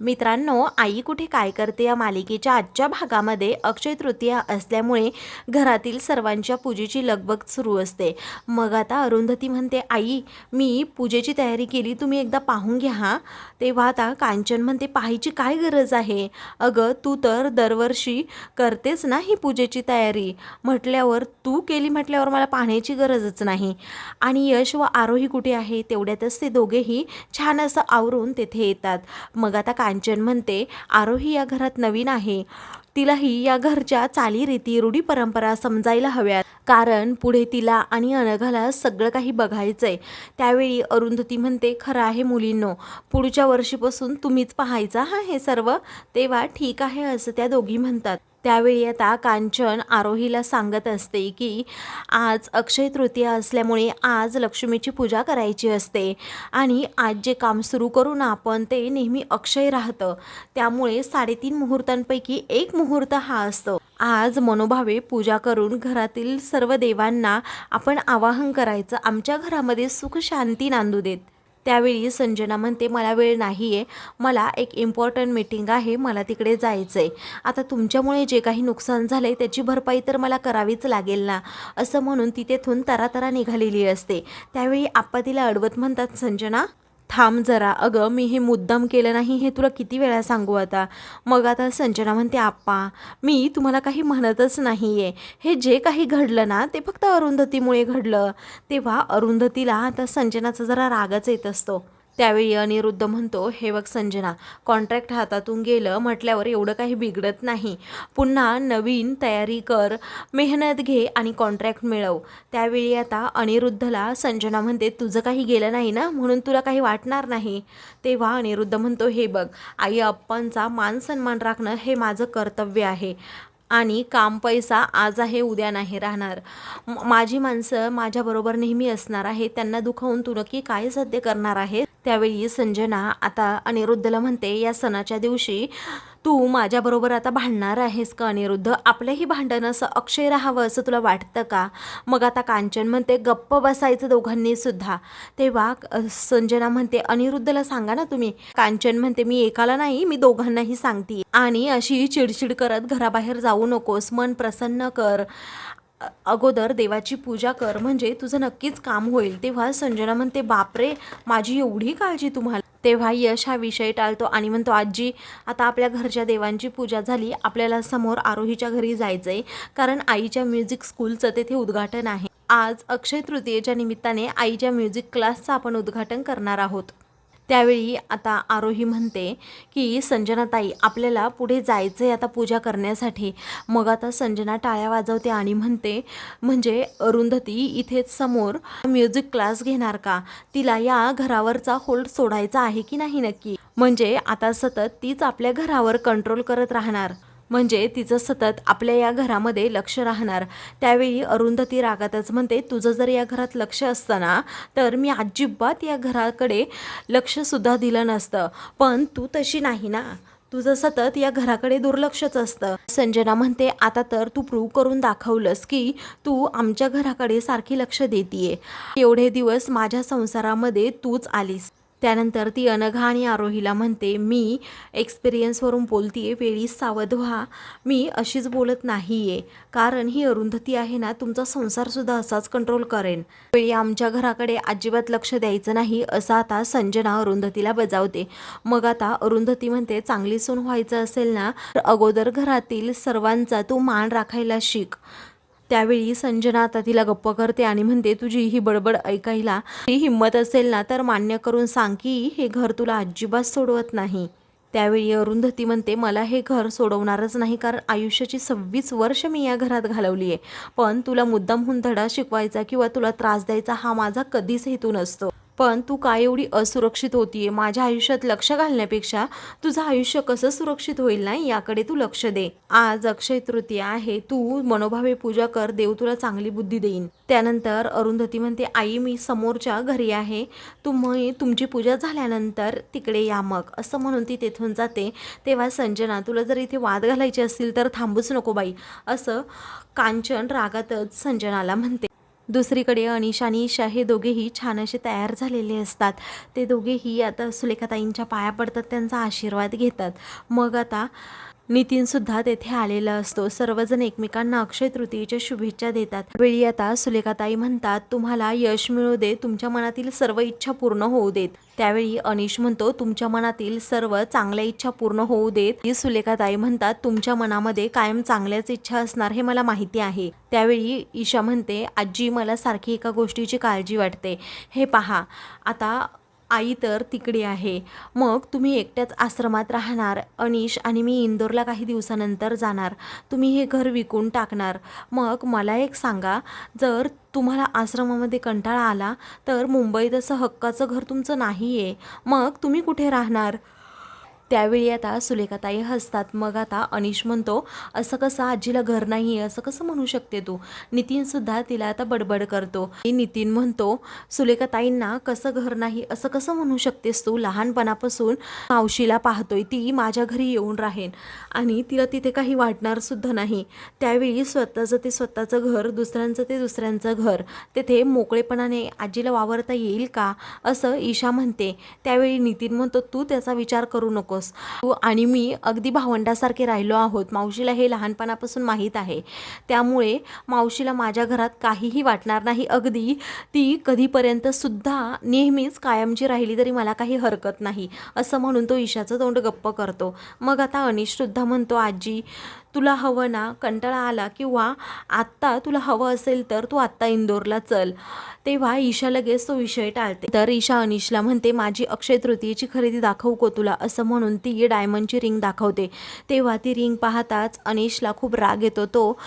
मित्रांनो आई कुठे काय करते या मालिकेच्या आजच्या भागामध्ये अक्षय तृतीया असल्यामुळे घरातील सर्वांच्या पूजेची लगबग सुरू असते. मग आता अरुंधती म्हणते आई मी पूजेची तयारी केली तुम्ही एकदा पाहून घ्या हा? तेव्हा आता कांचन म्हणते पाहायची काय गरज आहे? अगं तू तर दरवर्षी करतेस ना ही पूजेची तयारी. म्हटल्यावर तू केली म्हटल्यावर मला पाहण्याची गरजच नाही. आणि यश व आरोही कुठे आहे तेवढ्यातच ते दोघेही छान असं आवरून तेथे येतात. मग आता काय कांचन म्हणते आरोही या घरात नवीन आहे. तिलाही या घरच्या चालीरीती रूढी परंपरा समजायला हव्यात. कारण पुढे तिला आणि अनघाला सगळं काही बघायचंय. त्यावेळी अरुंधती म्हणते खरं आहे मुलींनो पुढच्या वर्षीपासून तुम्हीच पाहायचा हा हे सर्व? तेव्हा ठीक आहे असं त्या दोघी म्हणतात. त्यावेळी आता कांचन आरोहीला सांगत असते की आज अक्षय तृतीया असल्यामुळे आज लक्ष्मीची पूजा करायची असते आणि आज जे काम सुरू करू ना आपण ते नेहमी अक्षय राहतं. त्यामुळे साडेतीन मुहूर्तांपैकी एक मुहूर्त हा असतो. आज मनोभावे पूजा करून घरातील सर्व देवांना आपण आवाहन करायचं. आमच्या घरामध्ये सुख शांती नांदू देत. त्यावेळी संजना म्हणते मला वेळ नाही आहे मला एक इम्पॉर्टंट मीटिंग आहे. मला तिकडे जायचं आहे आता तुमच्यामुळे जे काही नुकसान झालं आहे त्याची भरपाई तर मला करावीच लागेल ना? असं म्हणून ती तेथून तरातरा निघालेली असते. त्यावेळी आप्पा तिला अडवत म्हणतात संजना थांब जरा अगं मी हे मुद्दाम केलं नाही हे तुला किती वेळा सांगू आता? मग आता संजना म्हणते आप्पा मी तुम्हाला काही म्हणतच नाही आहे हे जे काही घडलं ना ते फक्त अरुंधतीमुळे घडलं. तेव्हा अरुंधतीला आता संजनाचा जरा रागच येत असतो. त्यावेळी अनिरुद्ध म्हणतो हे बघ संजना कॉन्ट्रॅक्ट हातातून गेलं म्हटल्यावर एवढं काही बिघडत नाही. पुन्हा नवीन तयारी कर मेहनत घे आणि कॉन्ट्रॅक्ट मिळव. त्यावेळी आता अनिरुद्धला संजना म्हणते तुझं काही गेलं नाही ना? म्हणून तुला काही वाटणार नाही. तेव्हा अनिरुद्ध म्हणतो हे बघ आई अप्पांचा मान सन्मान राखणं हे माझं कर्तव्य आहे. आणि काम पैसा आज आहे उद्या नाही राहणार. माझी माणसं माझ्याबरोबर नेहमी असणार आहे त्यांना दुखावून तू नक्की काय साध्य करणार आहे? त्यावेळी संजना आता अनिरुद्धला म्हणते या सणाच्या दिवशी तू माझ्याबरोबर आता भांडणार आहेस का अनिरुद्ध? आपलंही भांडण असं अक्षय राहावं असं तुला वाटतं का? मग आता कांचन म्हणते गप्प बसायचं दोघांनी सुद्धा. तेव्हा संजना म्हणते अनिरुद्धला सांगा ना तुम्ही. कांचन म्हणते मी एकाला नाही मी दोघांनाही सांगते आणि अशी चिडचिड करत घराबाहेर जाऊ नकोस. मन प्रसन्न कर. अगोदर देवाची पूजा कर म्हणजे तुझं नक्कीच काम होईल. तेव्हा संजना म्हणते बापरे माझी एवढी काळजी तुम्हाला. तेव्हा यश हा विषय टाळतो आणि म्हणतो आजी आता आपल्या घरच्या देवांची पूजा झाली आपल्याला समोर आरोहीच्या घरी जायचं आहे कारण आईच्या म्युझिक स्कूलचं तेथे उद्घाटन आहे. आज अक्षय तृतीयेच्या निमित्ताने आईच्या म्युझिक क्लासचं आपण उद्घाटन करणार आहोत. त्यावेळी आता आरोही म्हणते की संजनाताई आपल्याला पुढे जायचं आहे आता पूजा करण्यासाठी. मग आता संजना टाळ्या वाजवते आणि म्हणते म्हणजे अरुंधती इथेच समोर म्युझिक क्लास घेणार का? तिला या घरावरचा होल्ड सोडायचा आहे की नाही नक्की? म्हणजे आता सतत तीच आपल्या घरावर कंट्रोल करत राहणार. म्हणजे तिचं सतत आपल्या या घरामध्ये लक्ष राहणार. त्यावेळी अरुंधती रागातच म्हणते तुझं जर या घरात लक्ष असतं ना तर मी अजिबात या घराकडे लक्षसुद्धा दिलं नसतं. पण तू तशी नाही ना. तुझं सतत या घराकडे दुर्लक्षच असतं. संजना म्हणते आता तर तू प्रूव्ह करून दाखवलंस की तू आमच्या घराकडे सारखी लक्ष देतीये. एवढे दिवस माझ्या संसारामध्ये तूच आलीस. त्यानंतर ती अनघा आणि आरोहीला म्हणते मी एक्सपिरियन्सवरून बोलतीये वेळी सावध व्हा. मी अशीच बोलत नाहीये. कारण ही अरुंधती आहे ना तुमचा संसारसुद्धा असाच कंट्रोल करेन. वेळी आमच्या घराकडे अजिबात लक्ष द्यायचं नाही असं आता संजना अरुंधतीला बजावते. मग आता अरुंधती म्हणते चांगली सून व्हायचं असेल ना तर अगोदर घरातील सर्वांचा तू मान राखायला शिक. त्यावेळी संजना आता तिला गप्प करते आणि म्हणते तुझी ही बडबड ऐकायला ती हिंमत असेल ना तर मान्य करून सांग की हे घर तुला अजिबात सोडवत नाही. त्यावेळी अरुंधती म्हणते मला हे घर सोडवणारच नाही कारण आयुष्याची सव्वीस वर्ष मी या घरात घालवली आहे. पण तुला मुद्दामहून धडा शिकवायचा किंवा तुला त्रास द्यायचा हा माझा कधीच हेतू नसतो. पण तू काय एवढी असुरक्षित होतीये? माझ्या आयुष्यात लक्ष घालण्यापेक्षा तुझं आयुष्य कसं सुरक्षित होईल ना? याकडे तू लक्ष दे. आज अक्षय तृतीया आहे. तू मनोभावे पूजा कर. देव तुला चांगली बुद्धी देईन. त्यानंतर अरुंधती म्हणते आई मी समोरच्या घरी आहे. तुम्ही तुमची पूजा झाल्यानंतर तिकडे या मग. असं म्हणून ती तेथून जाते. तेव्हा संजना तुला जर इथे वाद घालायचे असतील तर थांबूच नको बाई. असं कांचन रागातच संजनाला म्हणते. दुसरीकडे अनिश आणि ईशा हे दोघेही छान असे तयार झालेले असतात. ते दोघेही आता सुलेखाताईंच्या पाया पडतात त्यांचा आशीर्वाद घेतात. मग आता नितीनसुद्धा तेथे आलेला असतो. सर्वजण एकमेकांना अक्षय तृतीयेच्या शुभेच्छा देतात. वेळी आता सुलेखाताई म्हणतात तुम्हाला यश मिळू दे तुमच्या मनातील सर्व इच्छा पूर्ण होऊ देत. त्यावेळी अनिश म्हणतो तुमच्या मनातील सर्व चांगल्या इच्छा पूर्ण होऊ देत. ही सुलेखाताई म्हणतात तुमच्या मनामध्ये कायम चांगल्याच इच्छा असणार हे मला माहिती आहे. त्यावेळी ईशा म्हणते आजी मला सारखी एका गोष्टीची काळजी वाटते. हे पहा आता आई तर तिकडे आहे. मग तुम्ही एकट्याच आश्रमात राहणार. अनिश आणि मी इंदोरला काही दिवसानंतर जाणार. तुम्ही हे घर विकून टाकणार. मग मला एक सांगा जर तुम्हाला आश्रमामध्ये कंटाळा आला तर मुंबईत असं हक्काचं घर तुमचं नाही आहे मग तुम्ही कुठे राहणार? त्यावेळी आता सुलेखाताई हसतात. मग आता अनिश म्हणतो असं कसं आजीला घर नाही आहे असं कसं म्हणू शकते तू? नितीनसुद्धा तिला आता बडबड करतो. नितीन म्हणतो सुलेखाताईंना कसं घर नाही? असं कसं म्हणू शकतेस तू? लहानपणापासून मावशीला पाहतोय ती माझ्या घरी येऊन राहीन. आणि तिला तिथे काही वाटणार सुद्धा नाही. त्यावेळी स्वतःचं ते स्वतःचं घर दुसऱ्यांचं ते दुसऱ्यांचं घर. तेथे मोकळेपणाने आजीला वावरता येईल का? असं ईशा म्हणते. त्यावेळी नितीन म्हणतो तू त्याचा विचार करू नकोस तू आणि मी अगदी भावंडासारखे राहिलो आहोत. मावशीला हे लहानपणापासून माहीत आहे. त्यामुळे मावशीला माझ्या घरात काहीही वाटणार नाही. अगदी ती कधीपर्यंत सुद्धा नेहमीच कायमची राहिली तरी मला काही हरकत नाही. असं म्हणून तो ईशाचं तोंड गप्प करतो. मग आता अनिश सुद्धा म्हणतो आजी तुला हवं ना कंटाळा आला किंवा आत्ता तुला हवं असेल तर तू आत्ता इंदोरला चल. तेव्हा ईशा लगेच तो विषय टाळते. तर ईशा अनिशला म्हणते माझी अक्षय तृतीयेची खरेदी दाखवू को तुला? असं म्हणून ती डायमंडची रिंग दाखवते. तेव्हा ती रिंग पाहताच अनिशला खूप राग येतो. तो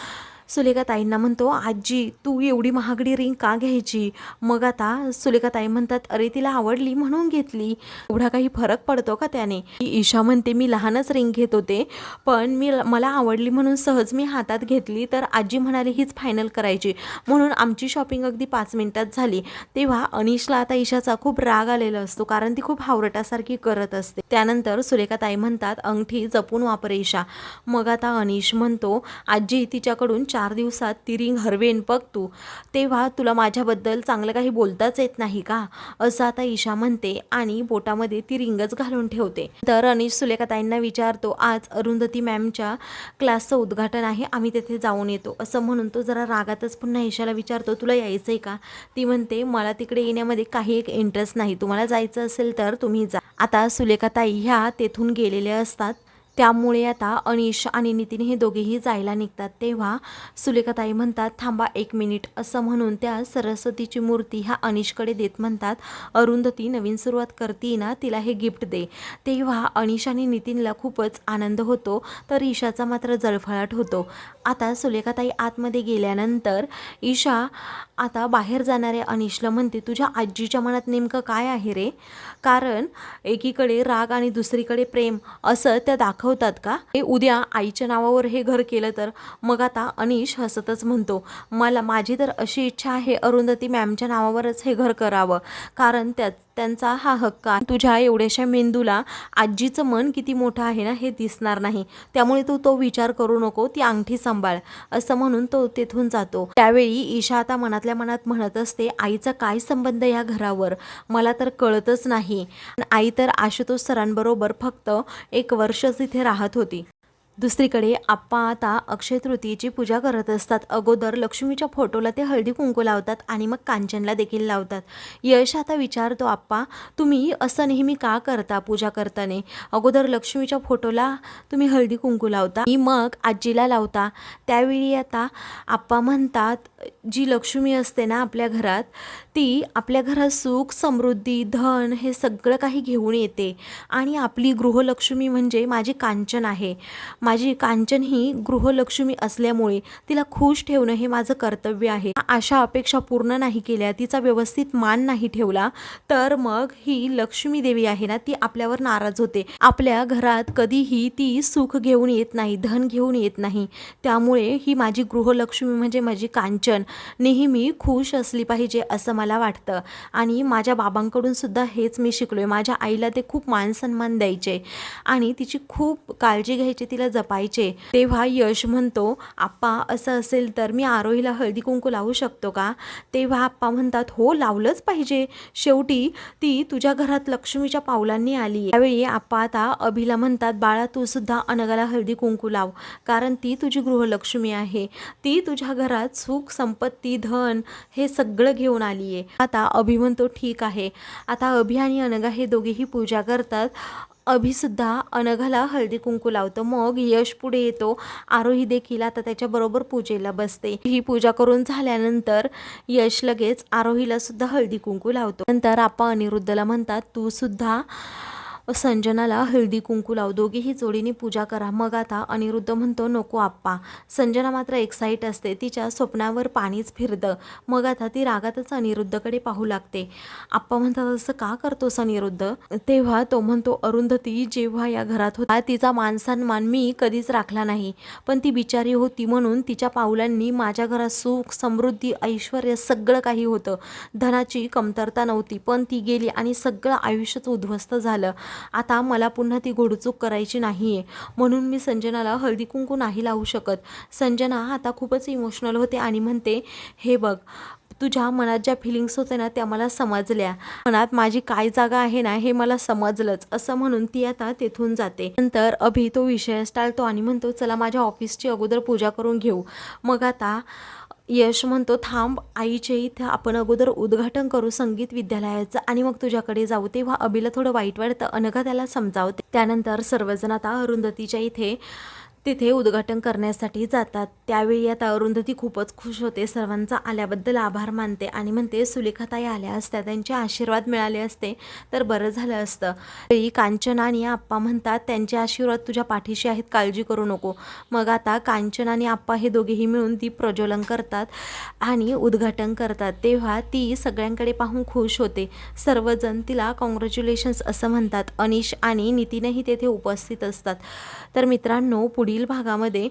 सुलेखाताईंना म्हणतो आजी तू एवढी महागडी रिंग का घ्यायची? मग आता सुलेखाताई म्हणतात अरे तिला आवडली म्हणून घेतली. एवढा काही फरक पडतो का त्याने? ईशा म्हणते मी लहानच रिंग घेत होते पण मी मला आवडली म्हणून सहज मी हातात घेतली. तर आजी म्हणाली हीच फायनल करायची. म्हणून आमची शॉपिंग अगदी पाच मिनिटात झाली. तेव्हा अनिशला आता ईशाचा खूप राग आलेला असतो कारण ती खूप हावरटासारखी करत असते. त्यानंतर सुलेखाताई म्हणतात अंगठी जपून वापर ईशा. मग आता अनिश म्हणतो आजी तिच्याकडून चार दिवसात ती रिंग हरवेन बघ तू. तेव्हा तुला माझ्याबद्दल चांगलं काही बोलताच येत नाही का? असं आता ईशा म्हणते आणि बोटामध्ये ती रिंगच घालून ठेवते. तर अनिश सुलेखाताईंना विचारतो आज अरुंधती मॅमच्या क्लासचं उद्घाटन आहे आम्ही तेथे जाऊन येतो. असं म्हणून तो जरा रागातच पुन्हा ईशाला विचारतो तुला यायचं आहे का? ती म्हणते मला तिकडे येण्यामध्ये काही एक इंटरेस्ट नाही. तुम्हाला जायचं असेल तर तुम्ही जा. आता सुलेखाताई ह्या तेथून गेलेल्या असतात. त्यामुळे आता अनिश आणि नितीन हे दोघेही जायला निघतात. तेव्हा सुलेखाताई म्हणतात थांबा एक मिनिट असं म्हणून त्या सरस्वतीची मूर्ती ह्या अनिशकडे देत म्हणतात अरुंधती नवीन सुरुवात करते ना तिला हे गिफ्ट दे. तेव्हा अनिश आणि नितीनला खूपच आनंद होतो तर ईशाचा मात्र जळफळाट होतो. आता सुलेखाताई आतमध्ये गेल्यानंतर ईशा आता बाहेर जाणाऱ्या अनिशला म्हणते तुझ्या आजीच्या मनात नेमकं काय आहे रे? कारण एकीकडे राग आणि दुसरीकडे प्रेम असं त्या दाखवतात का? हे उद्या आईच्या नावावर हे घर केलं तर मग आता अनिश हसतच म्हणतो मला माझी तर अशी इच्छा आहे अरुंधती मॅमच्या नावावरच हे घर करावं. कारण त्यात त्यांचा हा हक्क आहे. तुझ्या एवढ्याशा मेंदूला आजीचं मन किती मोठं आहे ना हे दिसणार नाही. त्यामुळे तू तो विचार करू नको ती अंगठी सांभाळ असं म्हणून तो तेथून जातो. त्यावेळी ईशा आता मनातल्या मनात म्हणत असते आईचा काय संबंध या घरावर? मला तर कळतच नाही. आई तर आशुतोष सरांबरोबर फक्त एक वर्षच इथे राहत होती. दुसरीकडे आप्पा आता अक्षय तृतीयेची पूजा करत असतात. अगोदर लक्ष्मीच्या फोटोला ते हळदी कुंकू लावतात आणि मग कांचनला देखील लावतात. यश आता विचारतो आप्पा तुम्ही असं नेहमी का करता पूजा करताना? अगोदर लक्ष्मीच्या फोटोला तुम्ही हळदी कुंकू लावता आणि मग आजीला लावता. त्यावेळी आता आप्पा म्हणतात जी लक्ष्मी असते ना आपल्या घरात ती आपल्या घरात सुख समृद्धी धन हे सगळं काही घेऊन येते. आणि आपली गृहलक्ष्मी म्हणजे माझी कांचन आहे. माझी कांचन ही गृहलक्ष्मी असल्यामुळे तिला खुश ठेवणं हे माझं कर्तव्य आहे. अशा अपेक्षा पूर्ण नाही केल्या तिचा व्यवस्थित मान नाही ठेवला तर मग ही लक्ष्मी देवी आहे ना ती आपल्यावर नाराज होते. आपल्या घरात कधीही ती सुख घेऊन येत नाही धन घेऊन येत नाही. त्यामुळे ही माझी गृहलक्ष्मी म्हणजे माझी कांचन. नेहमी खुश असली पाहिजे असं मला वाटतं. आणि माझ्या बाबांकडून सुद्धा हेच मी शिकलो आहे माझ्या आईला ते खूप मान सन्मान द्यायचे. आणि तिची खूप काळजी घ्यायची तिला जपायचे. तेव्हा यश म्हणतो आप्पा असं असेल तर मी आरोहीला हळदी कुंकू लावू शकतो का? तेव्हा आप्पा म्हणतात हो लावलंच पाहिजे. शेवटी ती तुझ्या घरात लक्ष्मीच्या पावलांनी आली त्यावेळी आप्पा आता अभिला म्हणतात बाळा तू सुद्धा अनगाला हळदी कुंकू लाव कारण ती तुझी गृहलक्ष्मी आहे. ती तुझ्या घरात सुख संपत्ती धन हे सगळं घेऊन आली आहे. आता अभि म्हणतो ठीक आहे. आता अभि आणि अनगा हे दोघेही पूजा करतात. अभिसुद्धा अनघाला हळदी कुंकू लावतो. मग यश पुढे येतो. आरोही देखील आता त्याच्याबरोबर पूजेला बसते. ही पूजा करून झाल्यानंतर यश लगेच आरोहीला सुद्धा हळदी कुंकू लावतो. नंतर आपण अनिरुद्धला म्हणतात तू सुद्धा संजनाला हळदी कुंकू लाव दोघीही जोडीने पूजा करा. मग आता अनिरुद्ध म्हणतो नको आप्पा. संजना मात्र एक्साईट असते. तिच्या स्वप्नावर पाणीच फिरतं. मग आता ती रागातच अनिरुद्धकडे पाहू लागते. आप्पा म्हणतात असं का करतोस अनिरुद्ध? तेव्हा तो म्हणतो अरुंधती जेव्हा या घरात होता तिचा मानसन्मान मी कधीच राखला नाही. पण ती बिचारी होती म्हणून तिच्या पावलांनी माझ्या घरात सुख समृद्धी ऐश्वर सगळं काही होतं. धनाची कमतरता नव्हती पण ती गेली आणि सगळं आयुष्यच उद्ध्वस्त झालं. आता मला पुन्हा ती घोडचूक करायची नाही आहे म्हणून मी संजनाला हळदी कुंकू नाही लावू शकत. संजना आता खूपच इमोशनल होते आणि म्हणते हे बघ तुझ्या मनात ज्या फिलिंग्स होत्या ना त्या मला समजल्या. मनात माझी काय जागा आहे ना हे मला समजलंच. असं म्हणून ती आता तेथून जाते. नंतर अभि तो विषय टाळतो आणि म्हणतो चला माझ्या ऑफिसची अगोदर पूजा करून घेऊ. मग आता यश म्हणतो थांब आईचे इथं आपण अगोदर उद्घाटन करू संगीत विद्यालयाचं आणि मग तुझ्याकडे जाऊ. तेव्हा अभिला थोडं वाईट वाटतं. अनघा त्याला समजावते. त्यानंतर सर्वजण आता अरुंधतीच्या इथे तिथे उद्घाटन करण्यासाठी जातात. त्यावेळी आता अरुंधती खूपच खुश होते. सर्वांचा आल्याबद्दल आभार मानते आणि म्हणते सुलेखाताई आल्या असत्या. त्यांचे आशीर्वाद मिळाले असते तर बरं झालं असतं. वेळी कांचन आणि आप्पा म्हणतात त्यांचे आशीर्वाद तुझ्या पाठीशी आहेत. काळजी करू नको. मग आता कांचन आणि आप्पा हे दोघेही मिळून ती प्रज्वलन करतात आणि उद्घाटन करतात. तेव्हा ती सगळ्यांकडे पाहून खुश होते. सर्वजण तिला कॉंग्रॅच्युलेशन्स असं म्हणतात. अनिश आणि नितीनही तेथे उपस्थित असतात. तर मित्रांनो पुढील भागामध्ये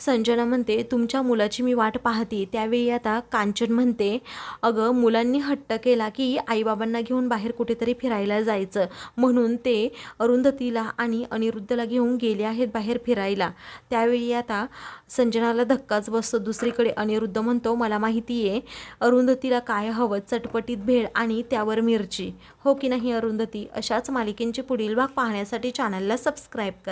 संजना म्हणते तुमच्या मुलाची मी वाट पाहते. त्यावेळी आता कांचन म्हणते अगं मुलांनी हट्ट केला की आईबाबांना घेऊन बाहेर कुठेतरी फिरायला जायचं. म्हणून ते अरुंधतीला आणि अनिरुद्धला घेऊन गेले आहेत बाहेर फिरायला. त्यावेळी आता संजनाला धक्काच बसतो. दुसरीकडे अनिरुद्ध म्हणतो मला माहिती आहे अरुंधतीला काय हवं? चटपटीत भेळ आणि त्यावर मिरची. हो की नाही अरुंधती? अशाच मालिकेंचे पुढील भाग पाहण्यासाठी चॅनलला सबस्क्राईब करा.